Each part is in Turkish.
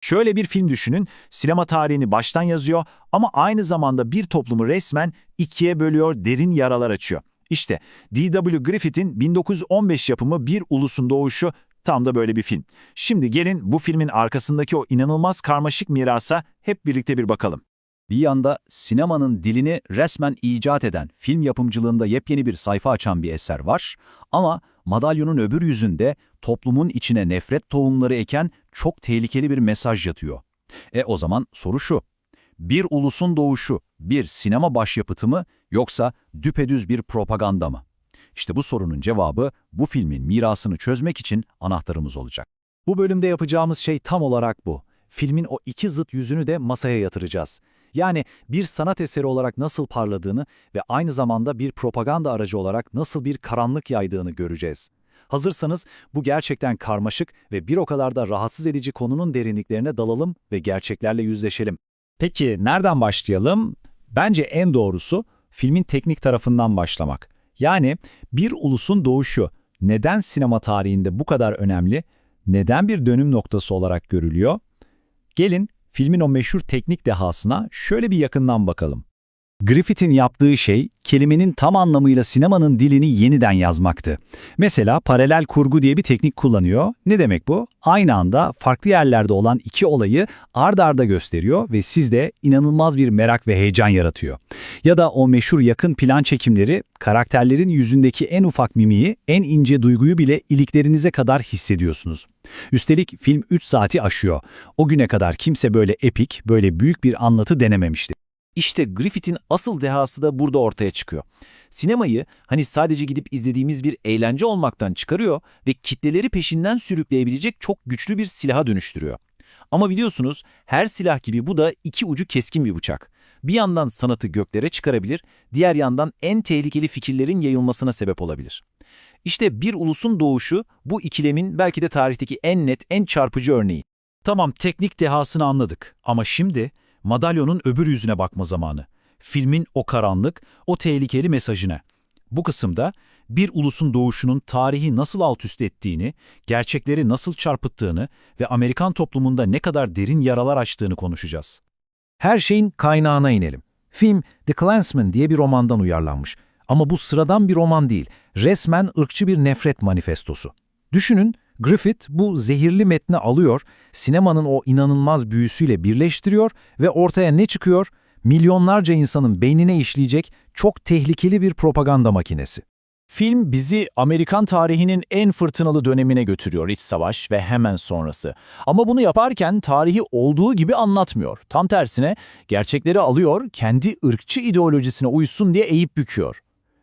Şöyle bir film düşünün, sinema tarihini baştan yazıyor ama aynı zamanda bir toplumu resmen ikiye bölüyor, derin yaralar açıyor. İşte D.W. Griffith'in 1915 yapımı Bir Ulusun Doğuşu tam da böyle bir film. Şimdi gelin bu filmin arkasındaki o inanılmaz karmaşık mirasa hep birlikte bir bakalım. Bir yanda sinemanın dilini resmen icat eden, film yapımcılığında yepyeni bir sayfa açan bir eser var. Ama madalyonun öbür yüzünde toplumun içine nefret tohumları eken çok tehlikeli bir mesaj yatıyor. E o zaman soru şu. Bir ulusun doğuşu bir sinema başyapıtı mı yoksa düpedüz bir propaganda mı? İşte bu sorunun cevabı bu filmin mirasını çözmek için anahtarımız olacak. Bu bölümde yapacağımız şey tam olarak bu. Filmin o iki zıt yüzünü de masaya yatıracağız. Yani bir sanat eseri olarak nasıl parladığını ve aynı zamanda bir propaganda aracı olarak nasıl bir karanlık yaydığını göreceğiz. Hazırsanız bu gerçekten karmaşık ve bir o kadar da rahatsız edici konunun derinliklerine dalalım ve gerçeklerle yüzleşelim. Peki nereden başlayalım? Bence en doğrusu filmin teknik tarafından başlamak. Yani bir ulusun doğuşu neden sinema tarihinde bu kadar önemli, neden bir dönüm noktası olarak görülüyor? Gelin filmin o meşhur teknik dehasına şöyle bir yakından bakalım. Griffith'in yaptığı şey, kelimenin tam anlamıyla sinemanın dilini yeniden yazmaktı. Mesela paralel kurgu diye bir teknik kullanıyor. Ne demek bu? Aynı anda farklı yerlerde olan iki olayı ard arda gösteriyor ve sizde inanılmaz bir merak ve heyecan yaratıyor. Ya da o meşhur yakın plan çekimleri, karakterlerin yüzündeki en ufak mimiği, en ince duyguyu bile iliklerinize kadar hissediyorsunuz. Üstelik film 3 saati aşıyor. O güne kadar kimse böyle epik, böyle büyük bir anlatı denememişti. İşte Griffith'in asıl dehası da burada ortaya çıkıyor. Sinemayı hani sadece gidip izlediğimiz bir eğlence olmaktan çıkarıyor ve kitleleri peşinden sürükleyebilecek çok güçlü bir silaha dönüştürüyor. Ama biliyorsunuz her silah gibi bu da iki ucu keskin bir bıçak. Bir yandan sanatı göklere çıkarabilir, diğer yandan en tehlikeli fikirlerin yayılmasına sebep olabilir. İşte bir ulusun doğuşu bu ikilemin belki de tarihteki en net, en çarpıcı örneği. Tamam teknik dehasını anladık ama şimdi madalyonun öbür yüzüne bakma zamanı. Filmin o karanlık, o tehlikeli mesajına. Bu kısımda bir ulusun doğuşunun tarihi nasıl alt üst ettiğini, gerçekleri nasıl çarpıttığını ve Amerikan toplumunda ne kadar derin yaralar açtığını konuşacağız. Her şeyin kaynağına inelim. Film The Klansman diye bir romandan uyarlanmış. Ama bu sıradan bir roman değil, resmen ırkçı bir nefret manifestosu. Düşünün, Griffith bu zehirli metni alıyor, sinemanın o inanılmaz büyüsüyle birleştiriyor ve ortaya ne çıkıyor? Milyonlarca insanın beynine işleyecek çok tehlikeli bir propaganda makinesi. Film bizi Amerikan tarihinin en fırtınalı dönemine götürüyor iç savaş ve hemen sonrası. Ama bunu yaparken tarihi olduğu gibi anlatmıyor. Tam tersine gerçekleri alıyor, kendi ırkçı ideolojisine uysun diye eğip büküyor.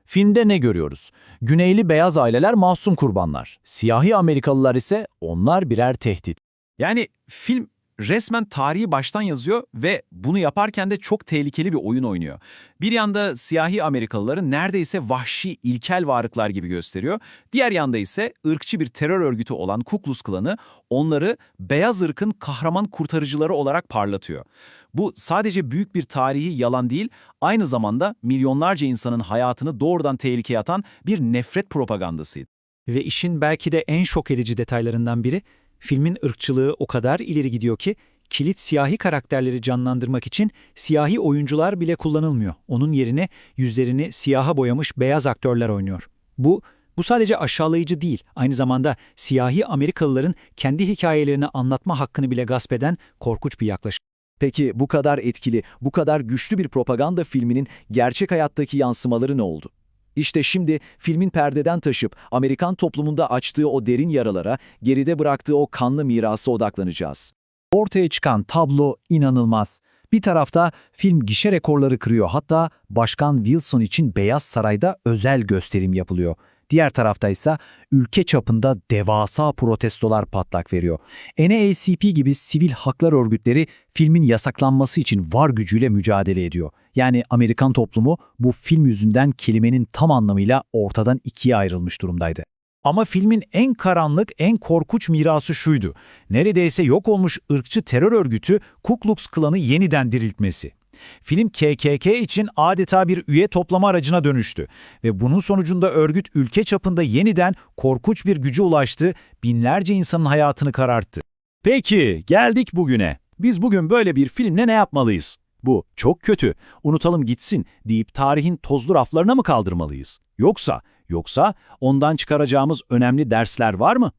Filmde ne görüyoruz? Güneyli beyaz aileler masum kurbanlar. Siyahi Amerikalılar ise onlar birer tehdit. Yani film resmen tarihi baştan yazıyor ve bunu yaparken de çok tehlikeli bir oyun oynuyor. Bir yanda siyahi Amerikalıları neredeyse vahşi, ilkel varlıklar gibi gösteriyor. Diğer yanda ise ırkçı bir terör örgütü olan Ku Klux Klan'ı onları beyaz ırkın kahraman kurtarıcıları olarak parlatıyor. Bu sadece büyük bir tarihi yalan değil, aynı zamanda milyonlarca insanın hayatını doğrudan tehlikeye atan bir nefret propagandasıydı. Ve işin belki de en şok edici detaylarından biri, filmin ırkçılığı o kadar ileri gidiyor ki, kilit siyahi karakterleri canlandırmak için siyahi oyuncular bile kullanılmıyor. Onun yerine yüzlerini siyaha boyamış beyaz aktörler oynuyor. Bu, bu sadece aşağılayıcı değil, aynı zamanda siyahi Amerikalıların kendi hikayelerini anlatma hakkını bile gasp eden korkunç bir yaklaşım. Peki bu kadar etkili, bu kadar güçlü bir propaganda filminin gerçek hayattaki yansımaları ne oldu? İşte şimdi filmin perdeden taşıp Amerikan toplumunda açtığı o derin yaralara, geride bıraktığı o kanlı mirasa odaklanacağız. Ortaya çıkan tablo inanılmaz. Bir tarafta film gişe rekorları kırıyor hatta Başkan Wilson için Beyaz Saray'da özel gösterim yapılıyor. Diğer tarafta ise ülke çapında devasa protestolar patlak veriyor. NAACP gibi sivil haklar örgütleri filmin yasaklanması için var gücüyle mücadele ediyor. Yani Amerikan toplumu bu film yüzünden kelimenin tam anlamıyla ortadan ikiye ayrılmış durumdaydı. Ama filmin en karanlık, en korkunç mirası şuydu. Neredeyse yok olmuş ırkçı terör örgütü Ku Klux Klan'ı yeniden diriltmesi. Film KKK için adeta bir üye toplama aracına dönüştü ve bunun sonucunda örgüt ülke çapında yeniden korkunç bir güce ulaştı, binlerce insanın hayatını kararttı. Peki, geldik bugüne. Biz bugün böyle bir filmle ne yapmalıyız? Bu çok kötü, unutalım gitsin deyip tarihin tozlu raflarına mı kaldırmalıyız? Yoksa, yoksa ondan çıkaracağımız önemli dersler var mı?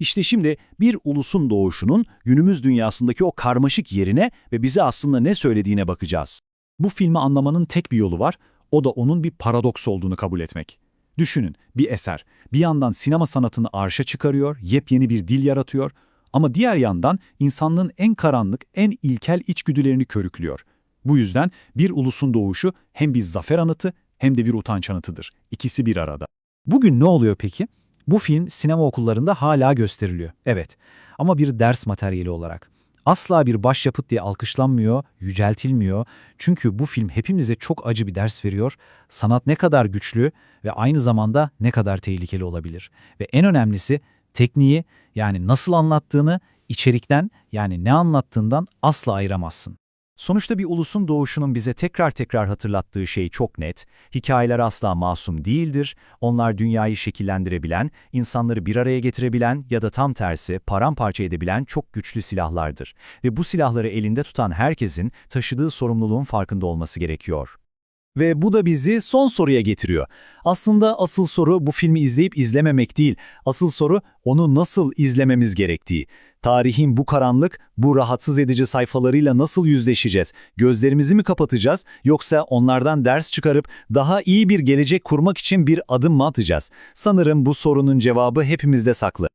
İşte şimdi bir ulusun doğuşunun günümüz dünyasındaki o karmaşık yerine ve bize aslında ne söylediğine bakacağız. Bu filmi anlamanın tek bir yolu var, o da onun bir paradoks olduğunu kabul etmek. Düşünün, bir eser bir yandan sinema sanatını arşa çıkarıyor, yepyeni bir dil yaratıyor ama diğer yandan insanlığın en karanlık, en ilkel içgüdülerini körüklüyor. Bu yüzden bir ulusun doğuşu hem bir zafer anıtı hem de bir utanç anıtıdır. İkisi bir arada. Bugün ne oluyor peki? Bu film sinema okullarında hala gösteriliyor. Evet. Ama bir ders materyali olarak. Asla bir başyapıt diye alkışlanmıyor, yüceltilmiyor. Çünkü bu film hepimize çok acı bir ders veriyor. Sanat ne kadar güçlü ve aynı zamanda ne kadar tehlikeli olabilir. Ve en önemlisi tekniği yani nasıl anlattığını içerikten yani ne anlattığından asla ayıramazsın. Sonuçta bir ulusun doğuşunun bize tekrar tekrar hatırlattığı şey çok net. Hikayeler asla masum değildir. Onlar dünyayı şekillendirebilen, insanları bir araya getirebilen ya da tam tersi paramparça edebilen çok güçlü silahlardır. Ve bu silahları elinde tutan herkesin taşıdığı sorumluluğun farkında olması gerekiyor. Ve bu da bizi son soruya getiriyor. Aslında asıl soru bu filmi izleyip izlememek değil. Asıl soru onu nasıl izlememiz gerektiği. Tarihin bu karanlık, bu rahatsız edici sayfalarıyla nasıl yüzleşeceğiz? Gözlerimizi mi kapatacağız yoksa onlardan ders çıkarıp daha iyi bir gelecek kurmak için bir adım mı atacağız? Sanırım bu sorunun cevabı hepimizde saklı.